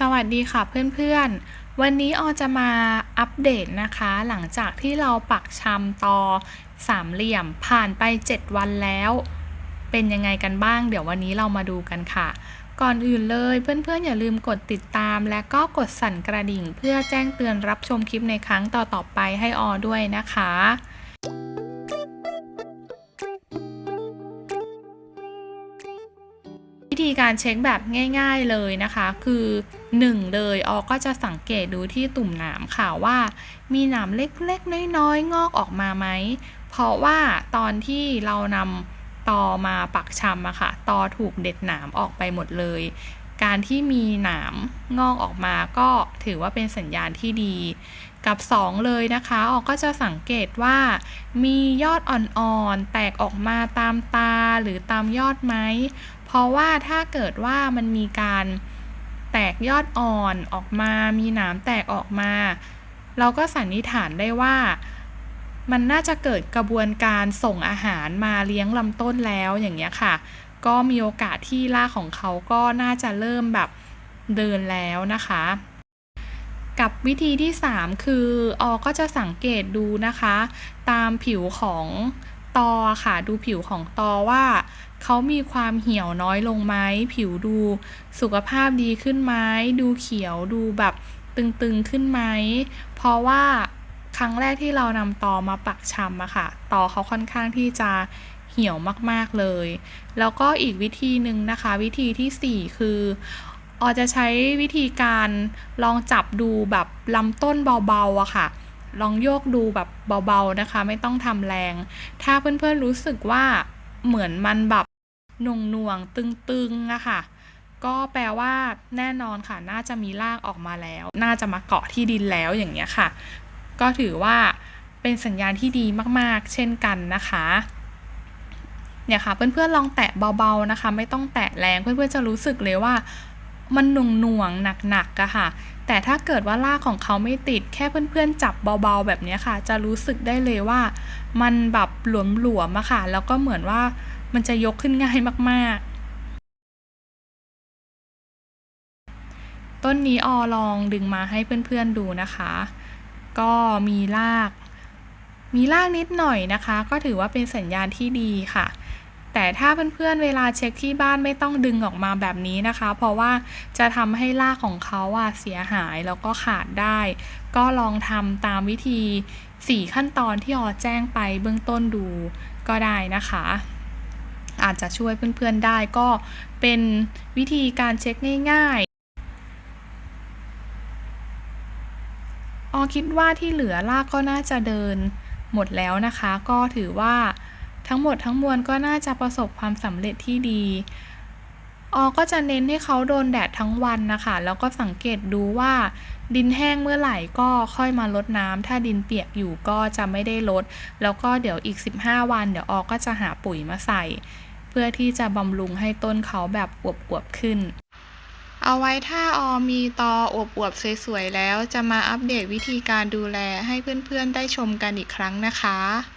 สวัสดีค่ะเพื่อนๆ วันนี้ออจะมาอัปเดตนะคะ หลังจากที่เราปักชำตอสามเหลี่ยมผ่านไป 7 วันแล้ว เป็นยังไงกันบ้าง เดี๋ยววันนี้เรามาดูกันค่ะ ก่อนอื่นเลยเพื่อนๆ อย่าลืมกดติดตาม และก็กดสั่นกระดิ่ง เพื่อแจ้งเตือนรับชมคลิปในครั้งต่อๆไปให้ออด้วยนะคะ วิธีการเช็คแบบง่ายๆเลยนะคะ คือ 1 เลยออก็จะสังเกตดูที่ตุ่มหนามค่ะว่า มีหนามเล็กๆ น้อยๆ งอกออกมาไหม เพราะว่าตอนที่เรานำตอมาปักชำอะค่ะตอถูกเด็ดหนามออกไปหมดเลย การที่มีหนามงอกออกมาก็ถือว่าเป็นสัญญาณที่ดีกับ 2 เลยนะคะออกก็จะสังเกตว่า มียอดอ่อนๆ แตกออกมาตามตาหรือตามยอดไหมเพราะว่าถ้าเกิดว่ามันมีการแตกยอดอ่อนออกมา มีหนามแตกออกมา เราก็สันนิษฐานได้ว่ามันน่าจะเกิดกระบวนการส่งอาหารมาเลี้ยงลำต้นแล้วอย่างเงี้ยค่ะ ก็มีโอกาสที่รากของเขาก็น่าจะเริ่มแบบเดินแล้วนะคะ กับวิธีที่ 3 คือออก็จะสังเกตดูนะคะ ตามผิวของ ตอค่ะดูผิวของตอว่าเขามีความเหี่ยวน้อยลงไหมผิวดูสุขภาพดีขึ้นไหมดูเขียวดูแบบตึงๆขึ้นไหมเพราะว่าครั้งแรกที่เรานำตอมาปักชำอะค่ะตอเขาค่อนข้างที่จะเหี่ยวมากๆเลย แล้วก็อีกวิธีหนึ่งนะคะ วิธีทีสี่4 คือออจะใช้วิธีการลองจับดูแบบลำต้นเบาๆอะค่ะ ลองโยกดูแบบเบาๆนะคะ ไม่ต้องทำแรง ถ้าเพื่อนๆรู้สึกว่าเหมือนมันแบบหน่วงตึงๆอะค่ะก็แปลว่าแน่นอนค่ะ น่าจะมีรากออกมาแล้ว น่าจะมาเกาะที่ดินแล้วอย่างเงี้ยค่ะ ก็ถือว่าเป็นสัญญาณที่ดีมากๆ เช่นกันนะคะเนี่ยค่ะเพื่อนๆลองแตะเบาๆนะคะ ไม่ต้องแตะแรงเพื่อนๆจะรู้สึกเลยว่า มันหน่วงหน่วงหนักๆอะค่ะ แต่ถ้าเกิดว่ารากของเขาไม่ติดแค่เพื่อนๆ จับเบาๆแบบนี้ค่ะ จะรู้สึกได้เลยว่า มันแบบหลวมๆอะค่ะ แล้วก็เหมือนว่ามันจะยกขึ้นง่ายมากๆ ต้นนี้ออลองดึงมาให้เพื่อนๆดูนะคะ ก็มีราก มีรากนิดหน่อยนะคะ ก็ถือว่าเป็นสัญญาณที่ดีค่ะ แต่ถ้าเพื่อนๆเวลาเช็คที่บ้านไม่ต้องดึงออกมาแบบนี้นะคะ เพราะว่าจะทำให้รากของเขาอะเสียหายแล้วก็ขาดได้ ก็ลองทำตามวิธี 4 ขั้นตอนที่ออแจ้งไปเบื้องต้นดูก็ได้นะคะ อาจจะช่วยเพื่อนๆได้ก็เป็นวิธีการเช็คง่ายๆ ออคิดว่าที่เหลือรากก็น่าจะเดินหมดแล้วนะคะ ก็ถือว่า ทั้งหมดทั้งมวลก็น่าจะประสบความสำเร็จที่ดีออก็จะเน้นให้เขาโดนแดดทั้งวันนะคะ แล้วก็สังเกตดูว่า ดินแห้งเมื่อไหร่ก็ค่อยมาลดน้ำถ้าดินเปียกอยู่ก็จะไม่ได้ลด แล้วก็เดี๋ยวอีก 15 วัน เดี๋ยวออก็จะหาปุ๋ยมาใส่ เพื่อที่จะบำรุงให้ต้นเขาแบบอวบๆขึ้น เอาไว้ถ้าออมีตออวบๆสวยๆแล้วจะมาอัปเดตวิธีการดูแลให้เพื่อนๆได้ชมกันอีกครั้งนะคะ